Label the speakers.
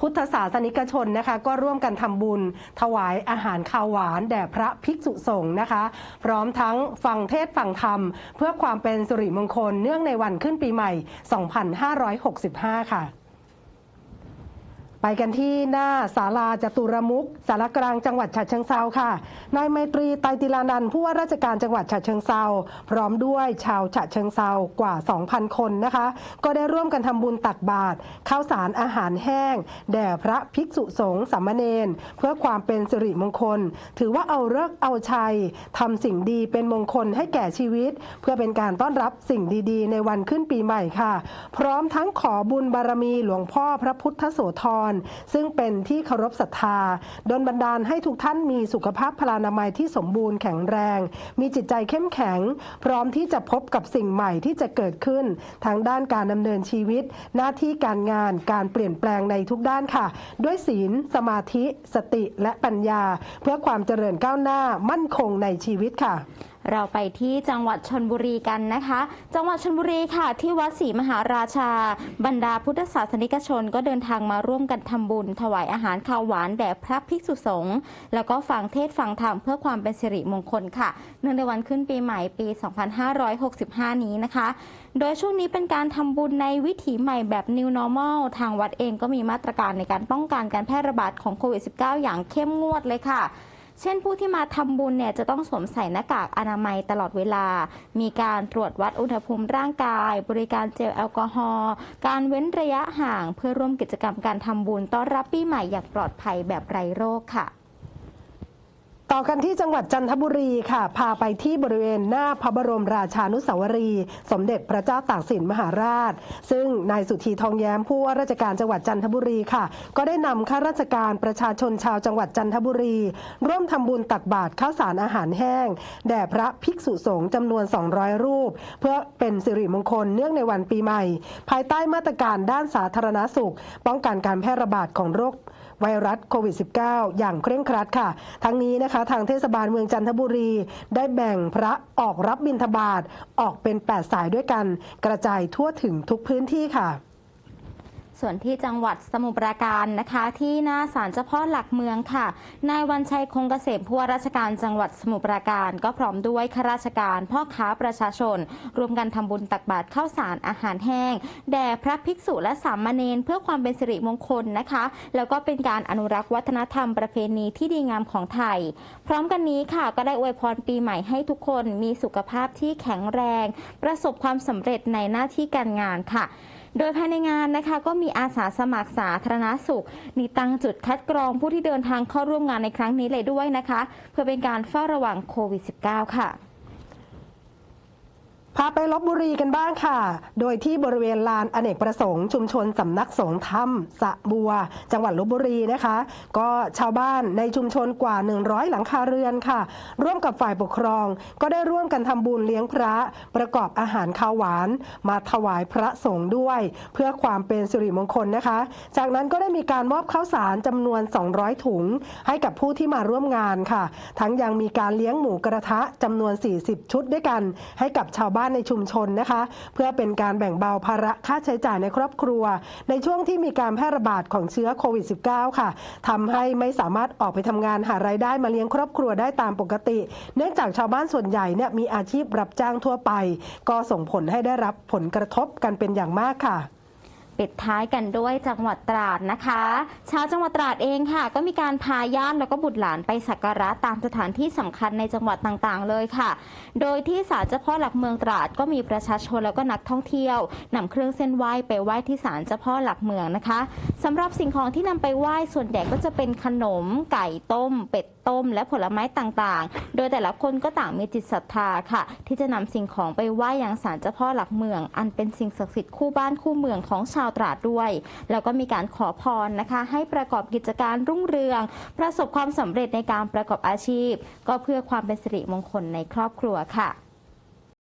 Speaker 1: พุทธศาสนิกชนนะคะก็ร่วมกันทำบุญ ถวายอาหารข้าวหวานแด่พระภิกษุสงฆ์นะคะ พร้อมทั้งฟังเทศฟังธรรม เพื่อความเป็นสิริมงคลเนื่องในวันขึ้นปีใหม่ 2565 ค่ะ ไปกันที่หน้าศาลาจตุรมุขสารกลางจังหวัดฉะเชิงเซาค่ะนายไมตรีไตรติลานันท์ผู้ว่าราชการจังหวัดฉะเชิงเซาพร้อมด้วยชาวฉะเชิงเซากว่า 2,000 คนนะคะ ก็ได้ร่วมกันทำบุญตักบาตรข้าวสารอาหารแห้ง แด่พระภิกษุสงฆ์สามเณรเพื่อความเป็นสิริมงคล ถือว่าเอาเลิกเอาชัยทำสิ่งดีเป็นมงคลให้แก่ชีวิต เพื่อเป็นการต้อนรับสิ่งดีๆ ในวันขึ้นปีใหม่ค่ะ พร้อมทั้งขอบุญบารมีหลวงพ่อพระพุทธโสธรซึ่งเป็นที่เคารพศรัทธาดลบันดาลให้ทุกท่านมีสุขภาพพลานามัยที่สมบูรณ์แข็งแรง มีจิตใจเข้มแข็ง พร้อมที่จะพบกับสิ่งใหม่ที่จะเกิดขึ้น ทางด้านการดำเนินชีวิต หน้าที่การงานการเปลี่ยนแปลงในทุกด้านค่ะ ด้วยศีล สมาธิ สติและปัญญา เพื่อความเจริญก้าวหน้ามั่นคงในชีวิตค่ะ
Speaker 2: เราไปที่จังหวัดชนบุรีกันนะคะ จังหวัดชนบุรีค่ะ ที่วัดศรีมหาราชา บรรดาพุทธศาสนิกชนก็เดินทางมาร่วมกันทำบุญ ถวายอาหารข้าวหวานแด่พระภิกษุสงฆ์แล้วก็ฟังเทศฟังธรรมเพื่อความเป็นสิริมงคลค่ะ เนื่องในวันขึ้นปีใหม่ปี 2565 นี้นะคะ โดยช่วงนี้เป็นการทำบุญในวิถีใหม่แบบ New Normal ทางวัดเองก็มีมาตรการในการป้องกันการแพร่ระบาดของโควิด -19 อย่างเข้มงวดเลยค่ะ เช่นผู้ที่มาทำบุญเนี่ยจะต้องสวมใส่หน้ากากอนามัยตลอดเวลา มีการตรวจวัดอุณหภูมิร่างกาย บริการเจลแอลกอฮอล์ การเว้นระยะห่างเพื่อร่วมกิจกรรมการทำบุญต้อนรับปีใหม่อย่างปลอดภัยแบบไร้โรคค่ะ
Speaker 1: ต่อกันที่จังหวัดจันทบุรีค่ะ พาไปที่บริเวณหน้าพระบรมราชานุสาวรีย์สมเด็จพระเจ้าตากสินมหาราช ซึ่งนายสุธีทองแย้มผู้ว่าราชการจังหวัดจันทบุรีค่ะ ก็ได้นำข้าราชการประชาชนชาวจังหวัดจันทบุรี ร่วมทำบุญตักบาตรข้าวสารอาหารแห้ง แด่พระภิกษุสงฆ์จำนวน 200 รูป เพื่อเป็นสิริมงคลเนื่องในวันปีใหม่ ภายใต้มาตรการด้านสาธารณสุข ป้องกันการแพร่ระบาดของโรค ไวรัสโควิด -19 อย่างเคร่งครัดค่ะ ทั้งนี้นะคะ ทางเทศบาลเมืองจันทบุรี ได้แบ่งพระออกรับบิณฑบาตออกเป็น 8 สายด้วยกัน กระจายทั่วถึงทุกพื้นที่ค่ะ
Speaker 2: ส่วนที่จังหวัดสมุทรปราการนะคะ ที่หน้าศาลเจ้าพ่อหลักเมืองค่ะ นายวันชัยคงเกษมผู้ว่าราชการจังหวัดสมุทรปราการ ก็พร้อมด้วยข้าราชการ พ่อค้าประชาชนรวมกันทำบุญตักบาตรข้าวสารอาหารแห้ง แด่พระภิกษุและสามเณรเพื่อความเป็นสิริมงคลนะคะ แล้วก็เป็นการอนุรักษ์วัฒนธรรมประเพณีที่ดีงามของไทย พร้อมกันนี้ค่ะ ก็ได้อวยพรปีใหม่ให้ทุกคนมีสุขภาพที่แข็งแรง ประสบความสำเร็จในหน้าที่การงานค่ะ โดยภายในงานนะคะก็มีอาสาสมัครสาธารณสุขมีตั้งจุดคัดกรองผู้ที่เดินทางเข้าร่วมงานในครั้งนี้เลยด้วยนะคะ เพื่อเป็นการเฝ้าระวังโควิด -19 ค่ะ
Speaker 1: พาไปลบบุรีกันบ้างค่ะ โดยที่บริเวณลานอเนกประสงค์ชุมชนสำนักสงฆ์ถ้ำสะบัว จังหวัดลบบุรีนะคะ ก็ชาวบ้านในชุมชนกว่า 100 หลังคาเรือนค่ะ ร่วมกับฝ่ายปกครอง ก็ได้ร่วมกันทำบุญเลี้ยงพระ ประกอบอาหารข้าวหวาน มาถวายพระสงฆ์ด้วย เพื่อความเป็นสิริมงคลนะคะ จากนั้นก็ได้มีการมอบข้าวสารจำนวน 200 ถุง ให้กับผู้ที่มาร่วมงานค่ะ ทั้งยังมีการเลี้ยงหมูกระทะจำนวน 40 ชุดด้วยกัน ให้กับชาวบ้านในชุมชนนะคะ เพื่อเป็นการแบ่งเบาภาระค่าใช้จ่ายในครอบครัว ในช่วงที่มีการแพร่ระบาดของเชื้อโควิด -19 ค่ะทำให้ไม่สามารถออกไปทำงานหารายได้มาเลี้ยงครอบครัวได้ตามปกติ เนื่องจากชาวบ้านส่วนใหญ่เนี่ยมีอาชีพรับจ้างทั่วไป ก็ส่งผลให้ได้รับผลกระทบกันเป็นอย่างมากค่ะ
Speaker 2: ปิดท้ายกันด้วยจังหวัดตราดนะคะ ชาวจังหวัดตราดเองค่ะ ก็มีการพาญาติแล้วก็บุตรหลานไปสักการะตามสถานที่สำคัญในจังหวัดต่างๆ เลยค่ะ โดยที่ศาลเจ้าพ่อหลักเมืองตราดก็มีประชาชนแล้วก็นักท่องเที่ยวนำเครื่องเส้นไหว้ไปไหว้ที่ศาลเจ้าพ่อหลักเมืองนะคะสำหรับสิ่งของที่นำไปไหว้ส่วนใหญ่ก็จะเป็นขนม ไก่ต้ม เป็ดต้ม และผลไม้ต่างๆ โดยแต่ละคนก็ต่างมีจิตศรัทธาค่ะ ที่จะนำสิ่งของไปไหว้ยังศาลเจ้าพ่อหลักเมือง อันเป็นสิ่งศักดิ์สิทธิ์คู่บ้านคู่เมืองของชาวาวตราดด้วย แล้วก็มีการขอพรนะคะ ให้ประกอบกิจการรุ่งเรือง ประสบความสำเร็จในการประกอบอาชีพ ก็เพื่อความเป็นสิริมงคลในครอบครัวค่ะ